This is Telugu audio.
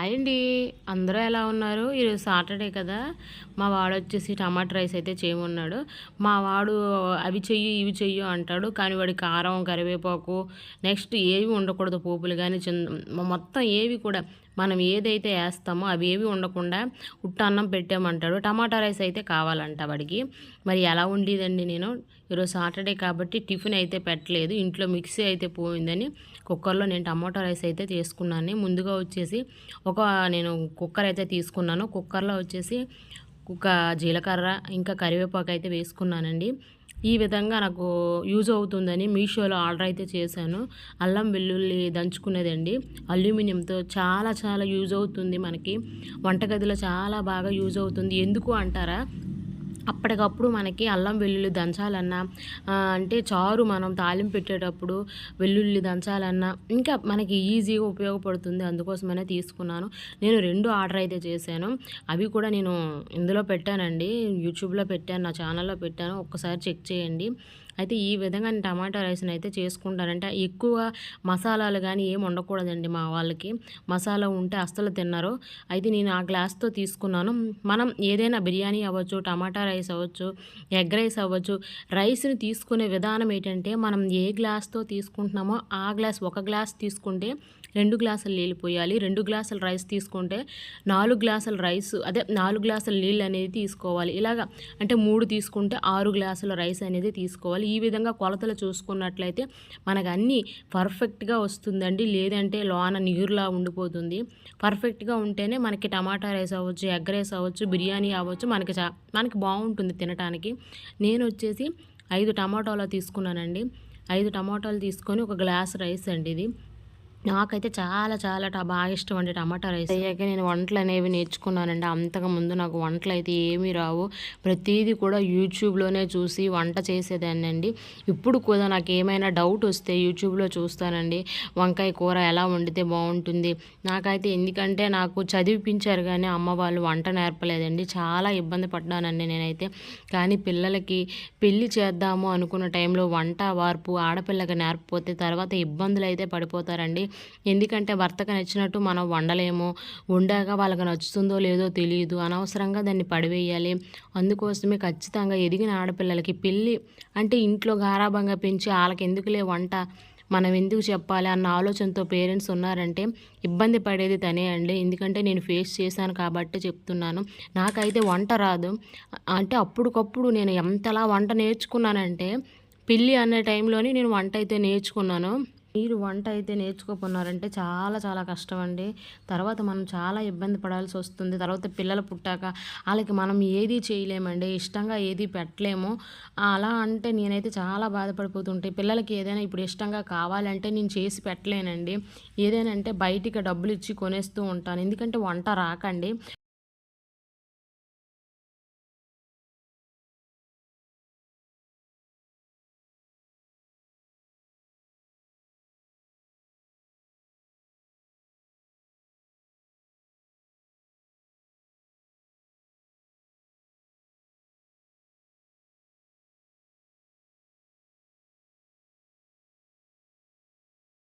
హాయ్ అండి అందరూ ఎలా ఉన్నారు? ఈరోజు సాటర్డే కదా. మా వాడు వచ్చేసి టమాటా రైస్ అయితే చేయమన్నాడు. మా వాడు అవి చెయ్యి ఇవి చెయ్యి అంటాడు. కానీ వాడి కారం కరివేపాకు నెక్స్ట్ ఏవి ఉండకూడదు పోపులు కానీ చిన్న మొత్తం ఏవి కూడా మనం ఏదైతే వేస్తామో అవి ఏవి ఉండకుండా ఉట్ట అన్నం పెట్టామంటాడు. టమాటా రైస్ అయితే కావాలంట వాడికి. మరి ఎలా ఉండేదండి నేను? ఈరోజు సాటర్డే కాబట్టి టిఫిన్ అయితే పెట్టలేదు. ఇంట్లో మిక్సీ అయితే పోయిందని కుక్కర్లో నేను టమాటా రైస్ అయితే చేసుకున్నాను ముందుగా వచ్చేసి ఒక నేను కుక్కర్ అయితే తీసుకున్నాను. కుక్కర్లో వచ్చేసి ఒక జీలకర్ర ఇంకా కరివేపాకు అయితే వేసుకున్నానండి. ఈ విధంగా నాకు యూజ్ అవుతుందని మీషోలో ఆర్డర్ అయితే చేశాను. అల్లం వెల్లుల్లి దంచుకునేదండి అల్యూమినియంతో చాలా చాలా యూజ్ అవుతుంది మనకి. వంటగదిలో చాలా బాగా యూజ్ అవుతుంది. ఎందుకు అంటారా? అప్పటికప్పుడు మనకి అల్లం వెల్లుల్లి దంచాలన్నా అంటే చారు మనం తాలింపు పెట్టేటప్పుడు వెల్లుల్లి దంచాలన్నా ఇంకా మనకి ఈజీగా ఉపయోగపడుతుంది. అందుకోసమనే తీసుకున్నాను. నేను రెండు ఆర్డర్ అయితే చేశాను. అవి కూడా నేను ఇందులో పెట్టానండి. యూట్యూబ్లో పెట్టాను నా ఛానల్లో పెట్టాను. ఒక్కసారి చెక్ చేయండి. అయితే ఈ విధంగా నేను టమాటా రైస్ని అయితే చేసుకుంటానంటే ఎక్కువ మసాలాలు కానీ ఏమి ఉండకూడదండి మా వాళ్ళకి. మసాలా ఉంటే అస్సలు తిన్నారు అయితే నేను ఆ గ్లాస్తో తీసుకున్నాను. మనం ఏదైనా బిర్యానీ అవ్వచ్చు టమాటా రైస్ అవ్వచ్చు ఎగ్ రైస్ అవ్వచ్చు రైస్ని తీసుకునే విధానం ఏంటంటే మనం ఏ గ్లాస్తో తీసుకుంటున్నామో ఆ గ్లాస్ ఒక గ్లాస్ తీసుకుంటే రెండు గ్లాసులు నీళ్ళు పోయాలి. రెండు గ్లాసుల రైస్ తీసుకుంటే నాలుగు గ్లాసుల రైస్ అదే నాలుగు గ్లాసుల నీళ్ళు అనేది తీసుకోవాలి. ఇలాగా అంటే మూడు తీసుకుంటే ఆరు గ్లాసుల రైస్ అనేది తీసుకోవాలి. ఈ విధంగా కొలతలు చూసుకున్నట్లయితే మనకు అన్నీ పర్ఫెక్ట్గా వస్తుందండి. లేదంటే లోన నీరులా ఉండిపోతుంది. పర్ఫెక్ట్గా ఉంటేనే మనకి టమాటా రైస్ అవ్వచ్చు ఎగ్ రైస్ అవ్వచ్చు బిర్యానీ అవ్వచ్చు మనకి చా మనకి బాగుంటుంది తినడానికి నేను వచ్చేసి ఐదు టమాటాలు తీసుకున్నానండి. ఐదు టమాటాలు తీసుకొని ఒక గ్లాస్ రైస్ అండి ఇది. నాకైతే చాలా చాలా బాగా ఇష్టం అండి టమాటా రైస్. అయ్యాక నేను వంటలు అనేవి నేర్చుకున్నానండి. అంతకు ముందు నాకు వంటలు అయితే ఏమీ రావు. ప్రతిదీ కూడా యూట్యూబ్లోనే చూసి వంట చేసేదాన్ని అండి. ఇప్పుడు కూడా నాకు ఏమైనా డౌట్ వస్తే యూట్యూబ్లో చూస్తానండి. వంకాయ కూర ఎలా వండితే బాగుంటుంది? నాకైతే ఎందుకంటే నాకు చదివిపించారు కానీ అమ్మ వాళ్ళు వంట నేర్పలేదండి. చాలా ఇబ్బంది పడ్డానండి నేనైతే. కానీ పిల్లలకి పెళ్ళి చేద్దాము అనుకున్న టైంలో వంట వార్పు ఆడపిల్లకి నేర్పపోతే తర్వాత ఇబ్బందులు అయితే పడిపోతారండి. ఎందుకంటే భర్తకు నచ్చినట్టు మనం వండలేము వండాక వాళ్ళకి నచ్చుతుందో లేదో తెలియదు అనవసరంగా దాన్ని పడివేయాలి. అందుకోసమే ఖచ్చితంగా ఎదిగిన ఆడపిల్లలకి పెళ్ళి అంటే ఇంట్లో గారాభంగా పెంచి వాళ్ళకి ఎందుకులే వంట? మనం ఎందుకు చెప్పాలి అన్న ఆలోచనతో పేరెంట్స్ ఉన్నారంటే ఇబ్బంది పడేది తనే అండి. ఎందుకంటే నేను ఫేస్ చేశాను కాబట్టి చెప్తున్నాను. నాకైతే వంట రాదు. అంటే అప్పటికప్పుడు నేను ఎంతలా వంట నేర్చుకున్నానంటే పెళ్ళి అనే టైంలోనే నేను వంట అయితే నేర్చుకున్నాను. మీరు వంట అయితే నేర్చుకోకున్నారంటే చాలా చాలా కష్టం అండి తర్వాత మనం చాలా ఇబ్బంది పడాల్సి వస్తుంది. తర్వాత పిల్లలు పుట్టాక వాళ్ళకి మనం ఏది చేయలేమండి. ఇష్టంగా ఏది పెట్టలేము. అలా అంటే నేనైతే చాలా బాధపడిపోతుంటాయి పిల్లలకి ఏదైనా ఇప్పుడు ఇష్టంగా కావాలంటే నేను చేసి పెట్టలేనండి. ఏదైనా అంటే బయటికి డబ్బులు ఇచ్చి కొనేస్తూ ఉంటాను. ఎందుకంటే వంట రాకండి.